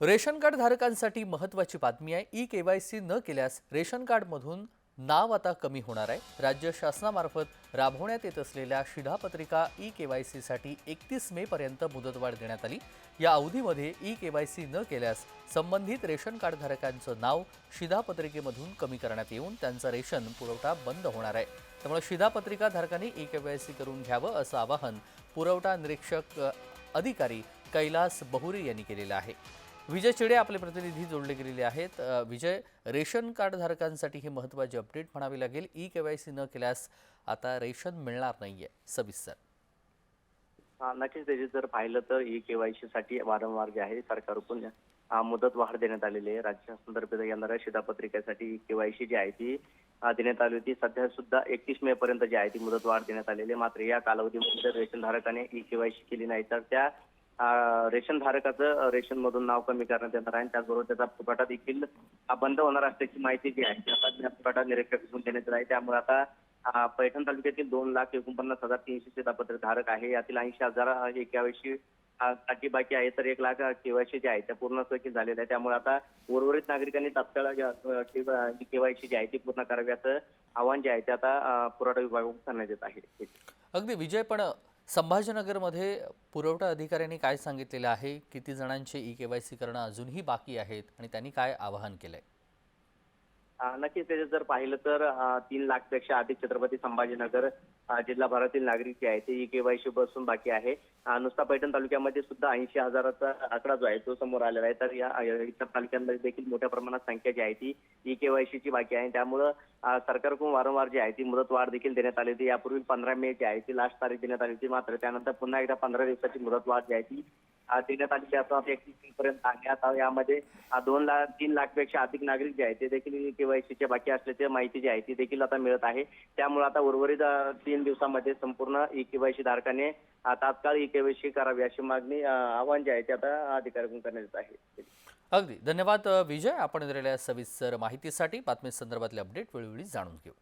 Ration card धारकांसाठी महत्त्वाची बातमी आहे. ई के वाय सी न केल्यास रेशन कार्डमधून नाव आता कमी होणार आहे. राज्य शासनामार्फत राबवण्यात येत असलेल्या शिधापत्रिका ई के वाय सीसाठी एकतीस मेपर्यंत मुदतवाढ देण्यात आली. या अवधीमध्ये ई के वाय सी न केल्यास संबंधित रेशन कार्डधारकांचं नाव शिधापत्रिकेमधून कमी करण्यात येऊन त्यांचा रेशन पुरवठा बंद होणार आहे. त्यामुळे शिधापत्रिका धारकांनी ई के वाय सी करून घ्यावं असं आवाहन पुरवठा निरीक्षक अधिकारी कैलास बहुरे यांनी केलेलं आहे. विजय चिडे आपले प्रतिनिधी जोडले गेलेले आहेत. विजय रेशन कार्ड धारकांसाठी ही महत्त्वाची अपडेट म्हणावी लागेल. ई के वाय सी न केल्यास आता रेशन मिळणार नाहीये. सविस्तर. नक्कीच त्याचे जर पाहिलं तर ई के वायसाठी वारंवार जे आहे सरकारकडून मुदत वाढ देण्यात आलेली आहे. राज्य शासनातर्फे येणाऱ्या शिधापत्रिकेसाठी सी जी आहे ती देण्यात आली होती. सध्या सुद्धा एकतीस मे पर्यंत जी आहे ती मुदत वाढ देण्यात आलेली आहे. मात्र या कालावधीमध्ये जर रेशन धारकाने ई सी केली नाही तर त्या रेशन धारकाचं रेशन मधून नाव कमी करण्यात येणार आहे त्याचबरोबर त्याचा पुरवठा देखील बंद होणार असल्याची माहिती जी आहे ती आता पुरवठा देण्यात आहे त्यामुळे आता पैठण तालुक्यातील दोन लाख एकोणपन्नास हजार तीनशे शेतापत्र धारक आहे. यातील ऐंशी हजार केवायसी साठी बाकी आहे. तर एक लाख केवायसी जे आहे त्या पूर्ण स्वकीय झालेल्या आहे त्यामुळे आता उर्वरित नागरिकांनी तात्काळ केवायसी जी आहे ती पूर्ण करावी असं आव्हान जे आहे ते आता पुरवठा विभागाकडून करण्यात येत आहे. अगदी विजय पण संभाजीनगरमध्ये पुरवठा अधिकाऱ्यांनी काय सांगितलेलं आहे? किती जणांचे ई के वाय सी करणं अजूनही बाकी आहेत? आणि त्यांनी काय आवाहन केलं आहे नक्कीच त्याच्यात जर पाहिलं तर तीन लाखपेक्षा अधिक छत्रपती संभाजीनगर जिल्हाभरातील नागरिक जे आहे ते केवायसी बसून बाकी आहे. नुसता पैठण तालुक्यामध्ये सुद्धा ऐंशी हजाराचा आकडा जो आहे तो समोर आलेला आहे. तर या इतर तालुक्यांमध्ये देखील मोठ्या प्रमाणात संख्या जी आहे ती ई केवायसीची बाकी आहे. त्यामुळं सरकारकडून वारंवार जी आहे ती मुदत वाढ देखील देण्यात आली होती. यापूर्वी पंधरा मे जी आहे ती लास्ट तारीख देण्यात आली होती मात्र त्यानंतर पुन्हा एकदा पंधरा दिवसाची मुदत वाढ जी आहे ती देण्यात आली आता आता पर्यंत आहे आता यामध्ये दोन लाख तीन लाखपेक्षा अधिक नागरिक जे आहेत ते देखील केवायसीचे बाकी असल्याची माहिती जी आहे ती देखील आता मिळत आहे. त्यामुळे आता उर्वरित तीन दिवसामध्ये संपूर्ण ई केवायसी धारकाने तात्काळ ई केवायसी करावी अशी मागणी आव्हान जे आहे ते आता अधिकाऱ्यांकडून करण्यात येत आहे. अगदी. धन्यवाद विजय. आपण दिलेल्या सविस्तर माहितीसाठी. बातमी संदर्भातले अपडेट वेळोवेळी जाणून घेऊ.